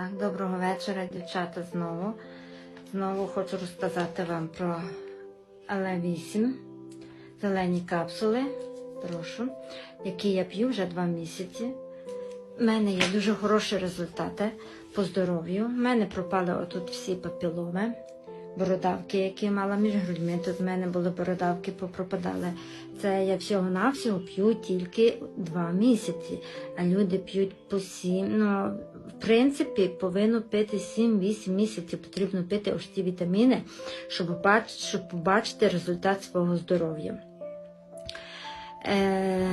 Так, доброго вечора, дівчата, знову. Знову хочу розказати вам про ЛА8, зелені капсули, прошу, які я п'ю вже два місяці. У мене є дуже хороші результати по здоров'ю. У мене пропали отут всі папіломи, бородавки, які мала між грудьми. Тут в мене були бородавки, попропадали. Це я всього-навсього п'ю тільки два місяці, а люди п'ють по сім. Ну, в принципі, повинно пити 7-8 місяців. Потрібно пити ось ці вітаміни, щоб бачити, щоб побачити результат свого здоров'я. Е,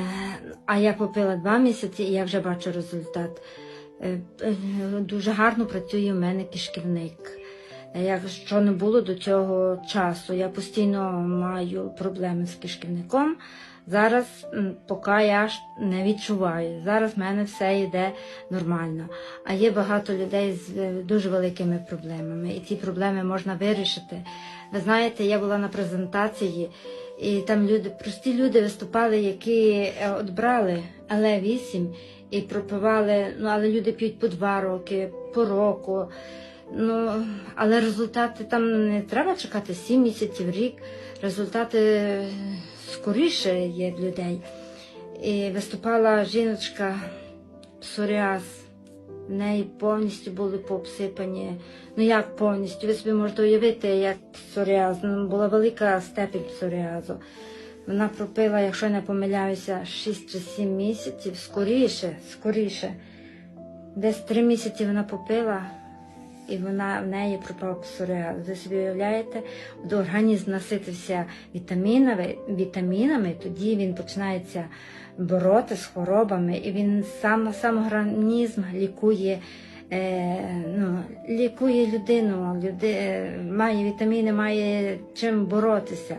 а я попила два місяці і я вже бачу результат. Е, е, дуже гарно працює в мене кишківник. Е, Якщо не було до цього часу, я постійно маю проблеми з кишківником. Зараз, поки я не відчуваю, зараз в мене все йде нормально. А є багато людей з е, дуже великими проблемами, і ці проблеми можна вирішити. Ви знаєте, я була на презентації, і там люди, прості люди виступали, які е, от брали але 8 і пропивали, ну але люди п'ють по два роки, по року. Ну, але результати там не треба чекати 7 місяців, рік. Результати е, скоріше є в людей. І виступала жіночка псоріаз. В неї повністю були пообсипані. Ну як повністю? Ви собі можете уявити, як псоріаз. Ну, була велика степень псоріазу. Вона пропила, якщо я не помиляюся, 6 чи 7 місяців, скоріше, скоріше. Десь 3 місяці вона попила, і вона в неї пропав псоріаз. Ви собі уявляєте, до організм наситився вітамінами, вітамінами, тоді він починається бороти з хворобами, і він сам сам організм лікує. Е, ну, лікує людину, люди, е, має вітаміни, має чим боротися.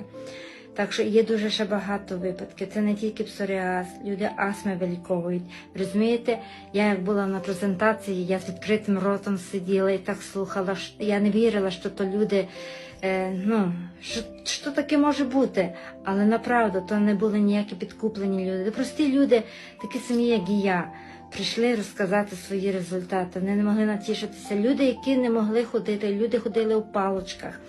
Так що є дуже ще багато випадків. Це не тільки псоріаз, люди астми виліковують. Розумієте, я як була на презентації, я з відкритим ротом сиділа і так слухала. Я не вірила, що то люди, е, ну, що, що таке може бути. Але направду то не були ніякі підкуплені люди. Прості люди, такі самі, як і я. Прийшли розказати свої результати. Вони не могли натішитися. Люди, які не могли ходити, люди ходили у палочках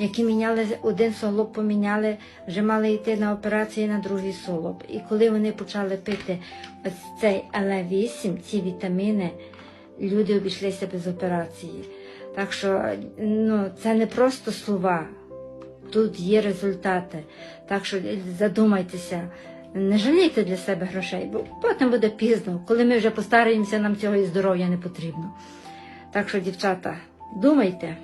які міняли один суглоб, поміняли, вже мали йти на операції на другий суглоб. І коли вони почали пити ось цей ЛА8, ці вітаміни, люди обійшлися без операції. Так що ну, це не просто слова, тут є результати. Так що задумайтеся, не жалійте для себе грошей, бо потім буде пізно. Коли ми вже постараємося, нам цього і здоров'я не потрібно. Так що, дівчата, думайте.